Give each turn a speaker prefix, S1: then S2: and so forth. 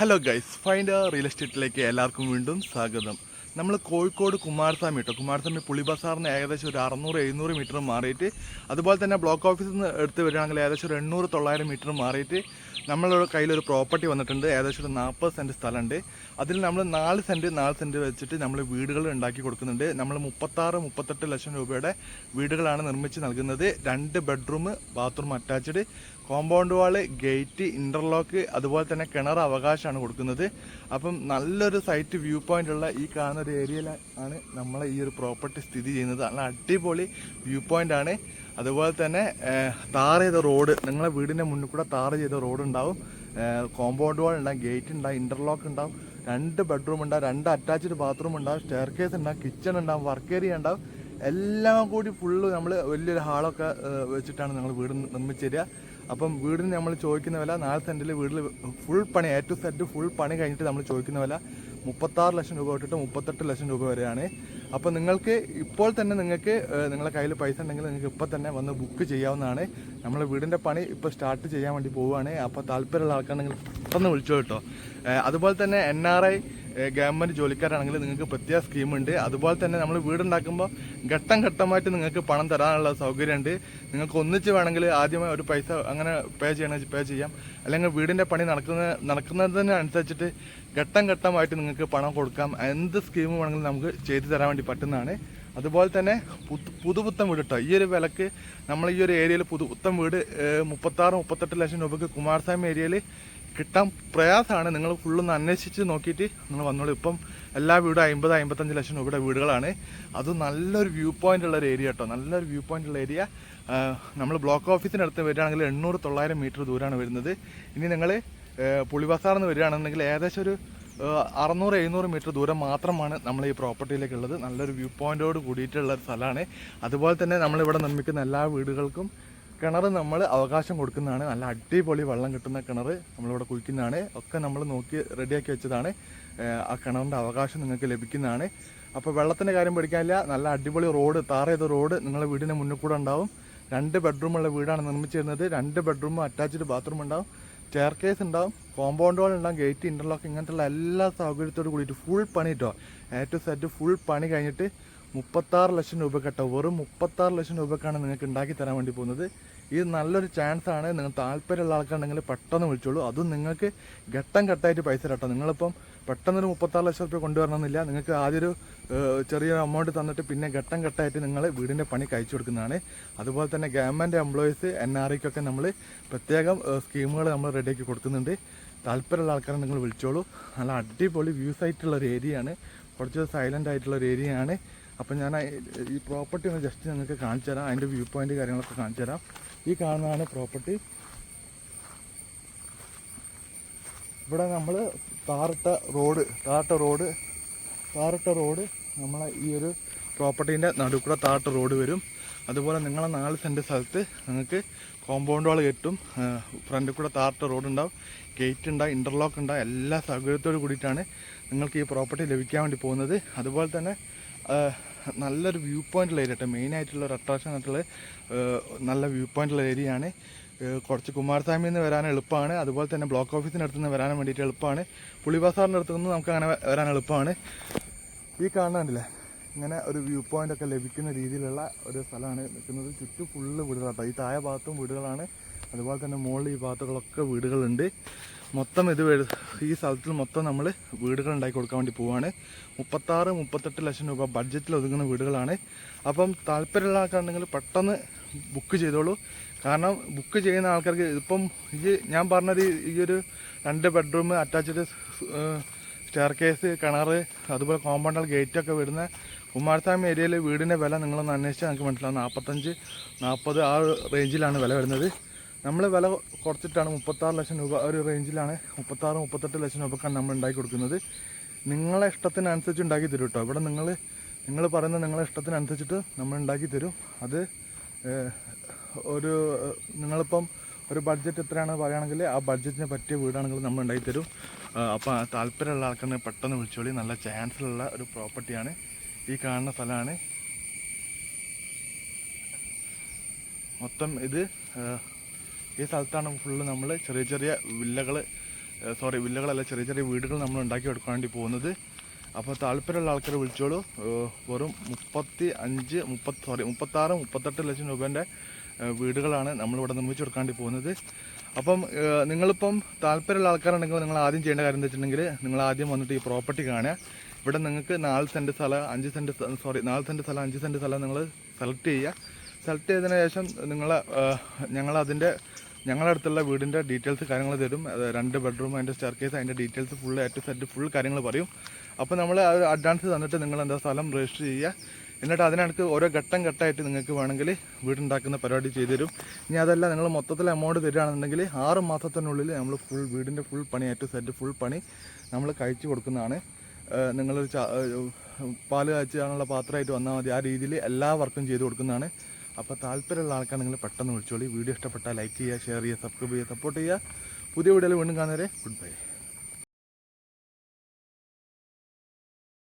S1: Hello guys find real എസ്റ്റേറ്റിലേക്ക് എല്ലാവർക്കും വീണ്ടും സ്വാഗതം. നമ്മൾ കോഴിക്കോട് കുമാരസ്വാമി കേട്ടോ കുമാരസ്വാമി പുളി ബസാറിന് ഏകദേശം ഒരു അറുന്നൂറ് എഴുന്നൂറ് മീറ്റർ മാറിയിട്ട് അതുപോലെ തന്നെ ബ്ലോക്ക് ഓഫീസിൽ നിന്ന് എടുത്ത് വരികയാണെങ്കിൽ ഏകദേശം ഒരു എണ്ണൂറ് തൊള്ളായിരം മീറ്റർ മാറിയിട്ട് നമ്മളുടെ കയ്യിലൊരു പ്രോപ്പർട്ടി വന്നിട്ടുണ്ട് ഏകദേശം ഒരു നാൽപ്പത് സെന്റ് സ്ഥലമുണ്ട്. അതിൽ നമ്മൾ നാല് സെന്റ് നാല് സെന്റ് വെച്ചിട്ട് നമ്മൾ വീടുകൾ ഉണ്ടാക്കി കൊടുക്കുന്നുണ്ട്. നമ്മൾ മുപ്പത്താറ് മുപ്പത്തെട്ട് ലക്ഷം രൂപയുടെ വീടുകളാണ് നിർമ്മിച്ച് നൽകുന്നത്. രണ്ട് bedroom bathroom attached compound wall gate interlock അതുപോലെ തന്നെ കിണർ അവകാശമാണ് കൊടുക്കുന്നത്. അപ്പം നല്ലൊരു സൈറ്റ് വ്യൂ പോയിന്റ് ഉള്ള ഈ കാണുന്ന ഒരു ഏരിയയിലാണ് നമ്മളെ ഈ ഒരു പ്രോപ്പർട്ടി സ്ഥിതി ചെയ്യുന്നത്. നല്ല അടിപൊളി വ്യൂ പോയിന്റ് ആണ്. അതുപോലെ തന്നെ താർ ചെയ്ത റോഡ് നിങ്ങളെ വീടിന്റെ മുന്നിൽ കൂടെ താർ ചെയ്ത റോഡ് ഉണ്ടാവും. കോമ്പൗണ്ട് വാൾ ഉണ്ടാവും ഗേറ്റ് ഉണ്ടാവും ഇന്റർലോക്ക് ഉണ്ടാവും രണ്ട് ബെഡ്റൂം ഉണ്ടാവും രണ്ട് അറ്റാച്ച്ഡ് ബാത്റൂം ഉണ്ടാവും സ്റ്റെയർ കേസ് ഉണ്ടാവും കിച്ചൺ ഉണ്ടാവും വർക്ക് ഏരിയ ഉണ്ടാവും. എല്ലാം കൂടി ഫുള്ള് നമ്മൾ വലിയൊരു ഹാളൊക്കെ വെച്ചിട്ടാണ് ഞങ്ങൾ വീട് നിർമ്മിച്ചു തരിക. അപ്പം വീടിന് നമ്മൾ ചോദിക്കുന്ന വില നാല് സെന്റിൽ വീട്ടിൽ ഫുൾ പണി എ ടു സെറ്റ് ഫുൾ പണി കഴിഞ്ഞിട്ട് നമ്മൾ ചോദിക്കുന്ന വില മുപ്പത്താറ് ലക്ഷം രൂപ തൊട്ടിട്ട് മുപ്പത്തെട്ട് ലക്ഷം രൂപ വരെയാണ്. അപ്പോൾ നിങ്ങൾക്ക് ഇപ്പോൾ തന്നെ നിങ്ങൾക്ക് നിങ്ങളുടെ കയ്യിൽ പൈസ ഉണ്ടെങ്കിൽ നിങ്ങൾക്ക് ഇപ്പോൾ തന്നെ വന്ന് ബുക്ക് ചെയ്യാവുന്നതാണ്. നമ്മൾ വീടിന്റെ പണി ഇപ്പോൾ സ്റ്റാർട്ട് ചെയ്യാൻ വേണ്ടി പോവുകയാണ്. അപ്പോൾ താല്പര്യമുള്ള ആൾക്കാണെങ്കിൽ പെട്ടെന്ന് വിളിച്ചോ കേട്ടോ. അതുപോലെ തന്നെ എൻ ആർ ഐ ഗവൺമെന്റ് ജോലിക്കാരാണെങ്കിൽ നിങ്ങൾക്ക് പ്രത്യേക സ്കീമുണ്ട് അതുപോലെ തന്നെ നമ്മൾ വീടുണ്ടാക്കുമ്പോൾ ഘട്ടം ഘട്ടമായിട്ട് നിങ്ങൾക്ക് പണം തരാനുള്ള സൗകര്യമുണ്ട്. നിങ്ങൾക്ക് ഒന്നിച്ച് വേണമെങ്കിൽ ആദ്യമായി ഒരു പൈസ അങ്ങനെ പേ ചെയ്യണമെങ്കിൽ പേ ചെയ്യാം. അല്ലെങ്കിൽ വീടിന്റെ പണി നടക്കുന്ന നടക്കുന്നതിന് അനുസരിച്ചിട്ട് ഘട്ടം ഘട്ടമായിട്ട് നിങ്ങൾക്ക് പണം കൊടുക്കാം. എന്ത് സ്കീം വേണമെങ്കിലും നമുക്ക് ചെയ്തു തരാൻ വേണ്ടി പറ്റുന്നതാണ്. അതുപോലെ തന്നെ പുതുപുത്തം വീട് കേട്ടോ ഈ ഒരു വിലക്ക് നമ്മൾ ഈ ഒരു ഏരിയയിൽ പുതുപുത്തം വീട് മുപ്പത്താറ് മുപ്പത്തെട്ട് ലക്ഷം രൂപയ്ക്ക് കുമാരസ്വാമി ഏരിയയിൽ കിട്ടാൻ പ്രയാസമാണ് നിങ്ങൾ ഫുള്ളൊന്ന് അന്വേഷിച്ച് നോക്കിയിട്ട് നിങ്ങൾ വന്നോളൂ. ഇപ്പം എല്ലാ വീടും അമ്പത് അമ്പത്തഞ്ച് ലക്ഷം രൂപയുടെ വീടുകളാണ്. അത് നല്ലൊരു വ്യൂ പോയിന്റ് ഉള്ള ഒരു ഏരിയ കേട്ടോ നല്ലൊരു വ്യൂ പോയിന്റ് ഉള്ള ഏരിയ. നമ്മൾ ബ്ലോക്ക് ഓഫീസിനടുത്ത് വരികയാണെങ്കിൽ എണ്ണൂറ് തൊള്ളായിരം മീറ്റർ ദൂരമാണ് വരുന്നത്. ഇനി നിങ്ങൾ പുളിബസാറിൽ നിന്ന് വരികയാണെന്നുണ്ടെങ്കിൽ ഏകദേശം ഒരു അറുന്നൂറ് എഴുന്നൂറ് മീറ്റർ ദൂരം മാത്രമാണ് നമ്മൾ ഈ പ്രോപ്പർട്ടിയിലേക്കുള്ളത്. നല്ലൊരു വ്യൂ പോയിന്റോട് കൂടിയിട്ടുള്ള ഒരു സ്ഥലമാണ്. അതുപോലെ തന്നെ നമ്മളിവിടെ നിർമ്മിക്കുന്ന എല്ലാ വീടുകൾക്കും കിണർ നമ്മൾ അവകാശം കൊടുക്കുന്നതാണ്. നല്ല അടിപൊളി വെള്ളം കിട്ടുന്ന കിണർ നമ്മളിവിടെ കുഴിക്കുന്നതാണ്. ഒക്കെ നമ്മൾ നോക്കി റെഡിയാക്കി വെച്ചതാണ്. ആ കിണറിന്റെ അവകാശം നിങ്ങൾക്ക് ലഭിക്കുന്നതാണ്. അപ്പോൾ വെള്ളത്തിന്റെ കാര്യം പഠിക്കാനില്ല നല്ല അടിപൊളി റോഡ് താർ ചെയ്ത റോഡ് നിങ്ങളുടെ വീടിന് മുന്നിൽ കൂടെ ഉണ്ടാവും. രണ്ട് ബെഡ്റൂമുള്ള വീടാണ് നിർമ്മിച്ചിരുന്നത്. രണ്ട് ബെഡ്റൂമും അറ്റാച്ച്ഡ് ബാത്റൂം ഉണ്ടാവും. ചെയർ കേസ് ഉണ്ടാവും കോമ്പൗണ്ട് വാൾ ഉണ്ടാവും ഗേറ്റ് ഇന്റർലോക്ക് ഇങ്ങനത്തുള്ള എല്ലാ സൗകര്യത്തോട് കൂടിയിട്ട് ഫുൾ പണി കേട്ടോ എ ടു സെറ്റ് ഫുൾ പണി കഴിഞ്ഞിട്ട് മുപ്പത്താറ് ലക്ഷം രൂപ കേട്ടോ. വെറും മുപ്പത്താറ് ലക്ഷം രൂപക്കാണ് നിങ്ങൾക്ക് ഉണ്ടാക്കി തരാൻ വേണ്ടി പോകുന്നത്. ഇത് നല്ലൊരു ചാൻസ് ആണ്. നിങ്ങൾ താല്പര്യമുള്ള ആൾക്കാരുണ്ടെങ്കിൽ പെട്ടെന്ന് വിളിച്ചോളൂ. അതും നിങ്ങൾക്ക് ഘട്ടം ഘട്ടമായിട്ട് പൈസ കേട്ടോ നിങ്ങളിപ്പം പെട്ടെന്നൊരു മുപ്പത്താറ് ലക്ഷം രൂപ കൊണ്ടുവരണമെന്നില്ല. നിങ്ങൾക്ക് ആദ്യം ചെറിയൊരു ചെറിയ എമൗണ്ട് തന്നിട്ട് പിന്നെ ഘട്ടം ഘട്ടമായിട്ട് നിങ്ങൾ വീടിന്റെ പണി കഴിച്ചു കൊടുക്കുന്നതാണ്. അതുപോലെ തന്നെ ഗവൺമെന്റ് എംപ്ലോയീസ് എൻ ആർ ഐക്കൊക്കെ നമ്മൾ പ്രത്യേകം സ്കീമുകൾ നമ്മൾ റെഡിയാക്കി കൊടുക്കുന്നുണ്ട്. താല്പര്യമുള്ള ആൾക്കാരെ നിങ്ങൾ വിളിച്ചോളൂ. നല്ല അടിപൊളി വ്യൂസ് ആയിട്ടുള്ള ഒരു ഏരിയയാണ് കുറച്ച് സൈലന്റ് ആയിട്ടുള്ള ഒരു ഏരിയയാണ് അപ്പം ഞാൻ ഈ പ്രോപ്പർട്ടി ഒന്ന് ജസ്റ്റ് നിങ്ങൾക്ക് കാണിച്ചു തരാം അതിന്റെ വ്യൂ പോയിന്റ് കാര്യങ്ങളൊക്കെ കാണിച്ചു തരാം ഈ കാണുന്നതാണ് പ്രോപ്പർട്ടി ഇവിടെ നമ്മൾ താറിട്ട റോഡ് താറിട്ട റോഡ് താറിട്ട റോഡ് നമ്മളെ ഈ ഒരു പ്രോപ്പർട്ടീന്റെ നടുക്കൂടെ താറിട്ട റോഡ് വരും. അതുപോലെ നിങ്ങളെ നാല് സെന്റ് സ്ഥലത്ത് നിങ്ങൾക്ക് കോമ്പൗണ്ട് വാൾ കെട്ടും ഫ്രണ്ടിൽ കൂടെ താറിട്ട റോഡ് ഉണ്ടാവും. ഗേറ്റ് ഉണ്ടാവും ഇന്റർലോക്ക് ഉണ്ടാവും എല്ലാ സൗകര്യത്തോട് കൂടിയിട്ടാണ് നിങ്ങൾക്ക് ഈ പ്രോപ്പർട്ടി ലഭിക്കാൻ വേണ്ടി പോകുന്നത്. അതുപോലെ തന്നെ നല്ലൊരു വ്യൂ പോയിന്റുള്ള ഏരിയ കേട്ടോ മെയിനായിട്ടുള്ള ഒരു അട്രാക്ഷൻ ആയിട്ടുള്ള നല്ല വ്യൂ പോയിന്റുള്ള ഏരിയ ആണ്. ഏഹ് കുറച്ച് കുമാരസ്വാമിയിൽ നിന്ന് വരാൻ എളുപ്പമാണ്. അതുപോലെ തന്നെ ബ്ലോക്ക് ഓഫീസിന് അടുത്ത് നിന്ന് വരാൻ വേണ്ടിയിട്ട് എളുപ്പമാണ്. പുളിബസാറിന്റെ അടുത്ത് നിന്ന് നമുക്ക് അങ്ങനെ വരാൻ എളുപ്പമാണ്. ഈ കാണാണ്ടില്ലേ ഇങ്ങനെ ഒരു വ്യൂ പോയിന്റ് ഒക്കെ ലഭിക്കുന്ന രീതിയിലുള്ള ഒരു സ്ഥലമാണ് നിൽക്കുന്നത്. ചുറ്റും ഫുള്ള് വീടുകളാട്ടോ ഈ താഴെ ഭാഗത്തും വീടുകളാണ്. അതുപോലെ തന്നെ മുകളിൽ ഈ ഭാഗത്തുകളൊക്കെ വീടുകളുണ്ട്. മൊത്തം ഇത് ഈ സ്ഥലത്തിൽ മൊത്തം നമ്മൾ വീടുകൾ ഉണ്ടാക്കി കൊടുക്കാൻ വേണ്ടി പോവാണ്. മുപ്പത്താറ് മുപ്പത്തെട്ട് ലക്ഷം രൂപ ബഡ്ജറ്റിൽ ഒതുങ്ങുന്ന വീടുകളാണ്. അപ്പം താല്പര്യമുള്ള ആൾക്കാരുണ്ടെങ്കിൽ പെട്ടെന്ന് ബുക്ക് ചെയ്തോളൂ. കാരണം ബുക്ക് ചെയ്യുന്ന ആൾക്കാർക്ക് ഇപ്പം ഈ ഞാൻ പറഞ്ഞത് ഈ ഒരു രണ്ട് ബെഡ്റൂം അറ്റാച്ച്ഡ് സ്റ്റെയർ കേസ് കിണറ് അതുപോലെ കോമ്പൗണ്ടൽ ഗേറ്റ് ഒക്കെ വരുന്ന കുമാരസ്വാമി ഏരിയയിലെ വീടിന്റെ വില നിങ്ങളൊന്ന് അന്വേഷിച്ചാൽ നമുക്ക് മനസ്സിലാവും. നാൽപ്പത്തഞ്ച് നാൽപ്പത് ആ റേഞ്ചിലാണ് വില വരുന്നത്. നമ്മൾ വില കുറച്ചിട്ടാണ് മുപ്പത്താറ് ലക്ഷം രൂപ ഒരു റേഞ്ചിലാണ് മുപ്പത്താറ് മുപ്പത്തെട്ട് ലക്ഷം രൂപക്കാണ് നമ്മൾ ഉണ്ടാക്കി കൊടുക്കുന്നത്. നിങ്ങളെ ഇഷ്ടത്തിനനുസരിച്ച് ഉണ്ടാക്കി തരും കേട്ടോ. ഇവിടെ നിങ്ങൾ നിങ്ങൾ പറയുന്ന നിങ്ങളെ ഇഷ്ടത്തിനനുസരിച്ചിട്ട് നമ്മൾ ഉണ്ടാക്കി തരും. അത് ഒരു നിങ്ങളിപ്പം ഒരു ബഡ്ജറ്റ് എത്രയാണ് പറയുകയാണെങ്കിൽ ആ ബഡ്ജറ്റിന് പറ്റിയ വീടാണെങ്കിൽ നമ്മൾ ഉണ്ടാക്കി തരും അപ്പോൾ താല്പര്യമുള്ള ആൾക്കാരെ പെട്ടെന്ന് വിളിച്ചോളി നല്ല ചാൻസിലുള്ള ഒരു പ്രോപ്പർട്ടിയാണ് ഈ കാണുന്ന സ്ഥലമാണ്. മൊത്തം ഇത് ഈ സ്ഥലത്താണ് ഫുള്ള് നമ്മൾ ചെറിയ ചെറിയ വില്ലകൾ സോറി വില്ലകളല്ല ചെറിയ ചെറിയ വീടുകൾ നമ്മൾ ഉണ്ടാക്കി കൊടുക്കാൻ വേണ്ടി പോകുന്നത്. അപ്പോൾ താല്പര്യമുള്ള ആൾക്കാർ വിളിച്ചോളൂ. വെറും മുപ്പത്തി അഞ്ച് മുപ്പത്തി സോറി മുപ്പത്താറ് മുപ്പത്തെട്ട് ലക്ഷം രൂപേന്റെ വീടുകളാണ് നമ്മളിവിടെ നിർമ്മിച്ചു കൊടുക്കാണ്ടി പോകുന്നത്. അപ്പം നിങ്ങളിപ്പം താല്പര്യമുള്ള ആൾക്കാരുണ്ടെങ്കിൽ നിങ്ങൾ ആദ്യം ചെയ്യേണ്ട കാര്യം എന്താ വെച്ചിട്ടുണ്ടെങ്കിൽ നിങ്ങൾ ആദ്യം വന്നിട്ട് ഈ പ്രോപ്പർട്ടി കാണുക. ഇവിടെ നിങ്ങൾക്ക് നാല് സെന്റ് സ്ഥലം അഞ്ച് സെന്റ് സോറി നാല് സെന്റ് സ്ഥലം അഞ്ച് സെന്റ് സ്ഥലം നിങ്ങൾ സെലക്ട് ചെയ്യുക. സെലക്ട് ചെയ്തതിന് ശേഷം നിങ്ങൾ ഞങ്ങളതിന്റെ ഞങ്ങളുടെ അടുത്തുള്ള വീടിന്റെ ഡീറ്റെയിൽസ് കാര്യങ്ങൾ തരും. രണ്ട് ബെഡ്റൂം അതിന്റെ സ്റ്റെയർ കേസ് അതിന്റെ ഡീറ്റെയിൽസ് ഫുൾ ടു സെറ്റ് ഫുൾ കാര്യങ്ങൾ പറയും. അപ്പോൾ നമ്മൾ അഡ്വാൻസ് തന്നിട്ട് നിങ്ങൾ എന്താ സ്ഥലം രജിസ്റ്റർ ചെയ്യുക. എന്നിട്ട് അതിനടുത്ത് ഓരോ ഘട്ടം ഘട്ടമായിട്ട് നിങ്ങൾക്ക് വേണമെങ്കിൽ വീടുണ്ടാക്കുന്ന പരിപാടി ചെയ്തു തരും. ഇനി അതല്ല നിങ്ങൾ മൊത്തത്തിൽ എമൗണ്ട് തരികയാണെന്നുണ്ടെങ്കിൽ ആറ് മാസത്തിനുള്ളിൽ നമ്മൾ ഫുൾ വീടിന്റെ ഫുൾ പണി എ ടു സെറ്റ് ഫുൾ പണി നമ്മൾ കഴിച്ചു കൊടുക്കുന്നതാണ്. നിങ്ങളൊരു പാൽ കാച്ചാനുള്ള പാത്രമായിട്ട് വന്നാൽ മതി. ആ രീതിയിൽ എല്ലാ വർക്കും ചെയ്തു കൊടുക്കുന്നതാണ്. അപ്പോൾ താല്പര്യമുള്ള ആൾക്കാർ നിങ്ങൾ പെട്ടെന്ന് വിളിച്ചോളി. വീഡിയോ ഇഷ്ടപ്പെട്ടാൽ ലൈക്ക് ചെയ്യുക ഷെയർ ചെയ്യുക സബ്സ്ക്രൈബ് ചെയ്യുക സപ്പോർട്ട് ചെയ്യുക. പുതിയ വീഡിയോയിൽ വീണ്ടും കാണുന്നവരെ ഗുഡ് ബൈ